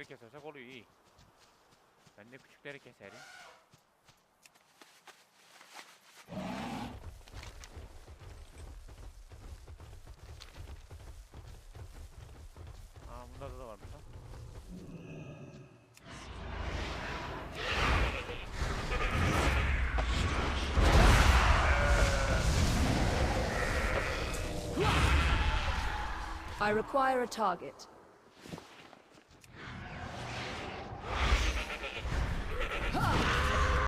büyükleri kesersek oluyor iyi. Ben de küçükleri keserim. Aa bunda da varmış lan. I require a target.